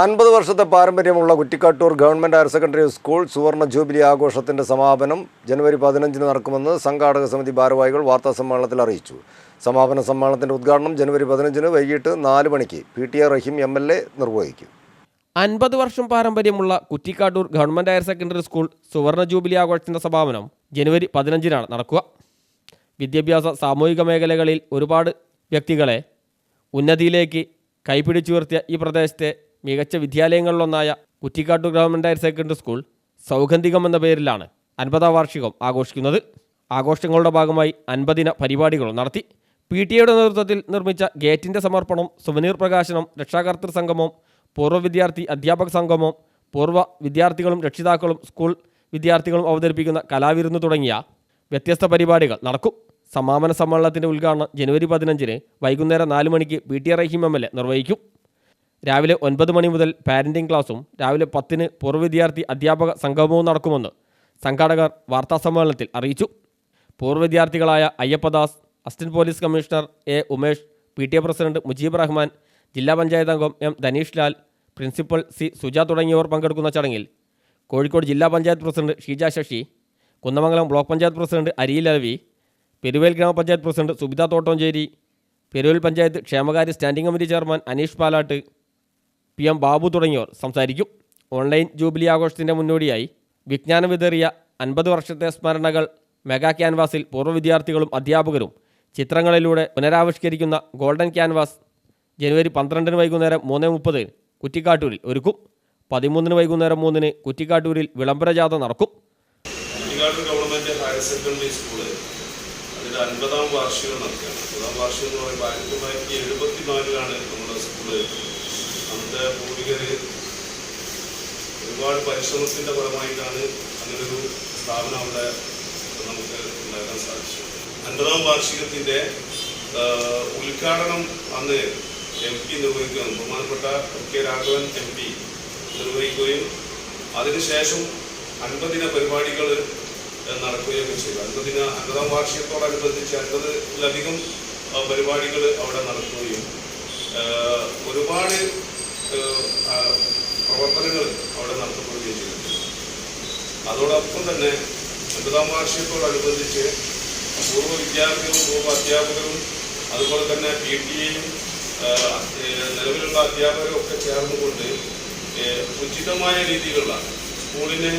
അൻപത് വർഷത്തെ പാരമ്പര്യമുള്ള Kuttikkattoor government higher secondary school സുവർണ ജൂബിലി ആഘോഷത്തിന്റെ സമാപനം ജനുവരി പതിനഞ്ചിന് നടക്കുമെന്ന് സംഘാടക സമിതി ഭാരവാഹികൾ വാർത്താ സമ്മേളനത്തിൽ അറിയിച്ചു. സമാപന സമ്മേളനത്തിന്റെ ഉദ്ഘാടനം ജനുവരി പതിനഞ്ചിന് വൈകിട്ട് നാല് മണിക്ക് P T A Raheem M L A നിർവഹിക്കും. അൻപത് വർഷം പാരമ്പര്യമുള്ള Kuttikkattoor government higher secondary school സുവർണ ജൂബിലി ആഘോഷത്തിന്റെ സമാപനം ജനുവരി പതിനഞ്ചിനാണ് നടക്കുക. വിദ്യാഭ്യാസ സാമൂഹിക മേഖലകളിൽ ഒരുപാട് വ്യക്തികളെ ഉന്നതിയിലേക്ക് കൈപിടിച്ചുയർത്തിയ ഈ പ്രദേശത്തെ മികച്ച വിദ്യാലയങ്ങളിലൊന്നായ Kuttikkattu government higher secondary school Saugandhikam എന്ന പേരിലാണ് അൻപതാം വാർഷികം ആഘോഷിക്കുന്നത്. ആഘോഷങ്ങളുടെ ഭാഗമായി അൻപതിന പരിപാടികളും നടത്തി. പി ടി എയുടെ നേതൃത്വത്തിൽ നിർമ്മിച്ച ഗേറ്റിന്റെ സമർപ്പണം സുവനീർ പ്രകാശനം രക്ഷാകർത്തൃ സംഗമം പൂർവ വിദ്യാർത്ഥി അധ്യാപക സംഗമം പൂർവ വിദ്യാർത്ഥികളും രക്ഷിതാക്കളും സ്കൂൾ വിദ്യാർത്ഥികളും അവതരിപ്പിക്കുന്ന കലാവിരുന്ന് തുടങ്ങിയ വ്യത്യസ്ത പരിപാടികൾ നടക്കും. സമാപന സമ്മേളനത്തിന്റെ ഉദ്ഘാടനം ജനുവരി പതിനഞ്ചിന് വൈകുന്നേരം നാല് മണിക്ക് P T Raheem M L A നിർവഹിക്കും. രാവിലെ ഒൻപത് മണി മുതൽ പാരന്റിംഗ് ക്ലാസും രാവിലെ പത്തിന് പൂർവ വിദ്യാർത്ഥി അധ്യാപക സംഗമവും നടക്കുമെന്ന് സംഘാടകർ വാർത്താസമ്മേളനത്തിൽ അറിയിച്ചു. പൂർവ വിദ്യാർത്ഥികളായ Ayyappadas assistant police commissioner A Umesh P T A president Mujeeb Rahman ജില്ലാ പഞ്ചായത്ത് അംഗം M Dhaneesh Lal principal C Suja തുടങ്ങിയവർ പങ്കെടുക്കുന്ന ചടങ്ങിൽ കോഴിക്കോട് ജില്ലാ panchayat president Sheeja Sasi Kunnamangalam block panchayat president Ariyil Alavi Peruvel ഗ്രാമപഞ്ചായത്ത് പ്രസിഡന്റ് സുബിത തോട്ടോഞ്ചേരി പെരുവേൽ പഞ്ചായത്ത് ക്ഷേമകാര്യ standing committee chairman Aneesh Palatt P M Babu തുടങ്ങിയവർ സംസാരിക്കും. ഓൺലൈൻ ജൂബിലി ആഘോഷത്തിന്റെ മുന്നോടിയായി വിജ്ഞാനം വിതറിയ അൻപത് വർഷത്തെ സ്മരണകൾ മെഗാ ക്യാൻവാസിൽ പൂർവ വിദ്യാർത്ഥികളും അധ്യാപകരും ചിത്രങ്ങളിലൂടെ പുനരാവിഷ്കരിക്കുന്ന ഗോൾഡൻ ക്യാൻവാസ് ജനുവരി പന്ത്രണ്ടിന് വൈകുന്നേരം മൂന്ന് മുപ്പത് കുറ്റിക്കാട്ടൂരിൽ ഒരുക്കും. പതിമൂന്നിന് വൈകുന്നേരം മൂന്നിന് കുറ്റിക്കാട്ടൂരിൽ വിളംബര ജാഥ നടക്കും. അൻപതാം വാർഷികം നടക്കുകയാണ്. അൻപതാം വാർഷികം എന്ന് പറയുമ്പോൾ ആയിരത്തി തൊള്ളായിരത്തി എഴുപത്തി നാലിലാണ് നമ്മുടെ സ്കൂൾ അന്നത്തെ പൂർവികർ ഒരുപാട് പരിശ്രമത്തിന്റെ ഫലമായിട്ടാണ് അങ്ങനൊരു സ്ഥാപനം അവിടെ നമുക്ക് ഉണ്ടാക്കാൻ സാധിച്ചു അൻപതാം വാർഷികത്തിന്റെ ഉദ്ഘാടനം അന്ന് എം പി നിർവഹിക്കുകയും ബഹുമാനപ്പെട്ട കെ രാഘവൻ എം പി നിർവഹിക്കുകയും അതിനുശേഷം അൻപതിന പരിപാടികൾ നടക്കുകയൊക്കെ ചെയ്തു. അൻപതിന അൻപതാം വാർഷികത്തോടനുബന്ധിച്ച് അൻപതിലധികം പരിപാടികൾ അവിടെ നടക്കുകയും ഒരുപാട് അവിടെ നടത്തപ്പെടുകയും ചെയ്തിട്ടുണ്ട്. അതോടൊപ്പം തന്നെ ഒൻപതാം വാർഷികത്തോടനുബന്ധിച്ച് പൂർവ വിദ്യാർത്ഥികളും പൂർവ അധ്യാപകരും അതുപോലെ തന്നെ പി ടി എയും നിലവിലുള്ള അധ്യാപകരും ഒക്കെ ചേർന്നുകൊണ്ട് ഉചിതമായ രീതിയിലുള്ള സ്കൂളിനെ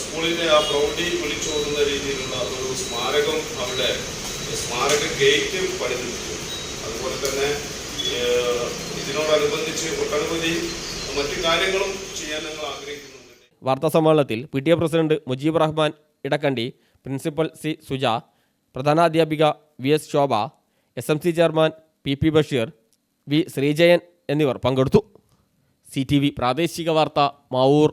സ്കൂളിന്റെ ആ പ്രൗഢി വിളിച്ചോടുന്ന രീതിയിലുള്ള ഒരു സ്മാരകം അവിടെ സ്മാരക ഗേറ്റ് പണിതിട്ടുണ്ട് അതുപോലെ തന്നെ ഇതിനോടനുബന്ധിച്ച് ഒട്ടനവധി മറ്റു കാര്യങ്ങളും ചെയ്യാൻ ഞങ്ങൾ ആഗ്രഹിക്കുന്നുണ്ട്. വാർത്താസമ്മേളനത്തിൽ P T A president Mujeeb Rahman Edakkandi principal C Suja പ്രധാനാധ്യാപിക V S Shobha S M C chairman P P Basheer V Sreejayan എന്നിവർ പങ്കെടുത്തു. സി ടി വി പ്രാദേശിക വാർത്ത മാവൂർ.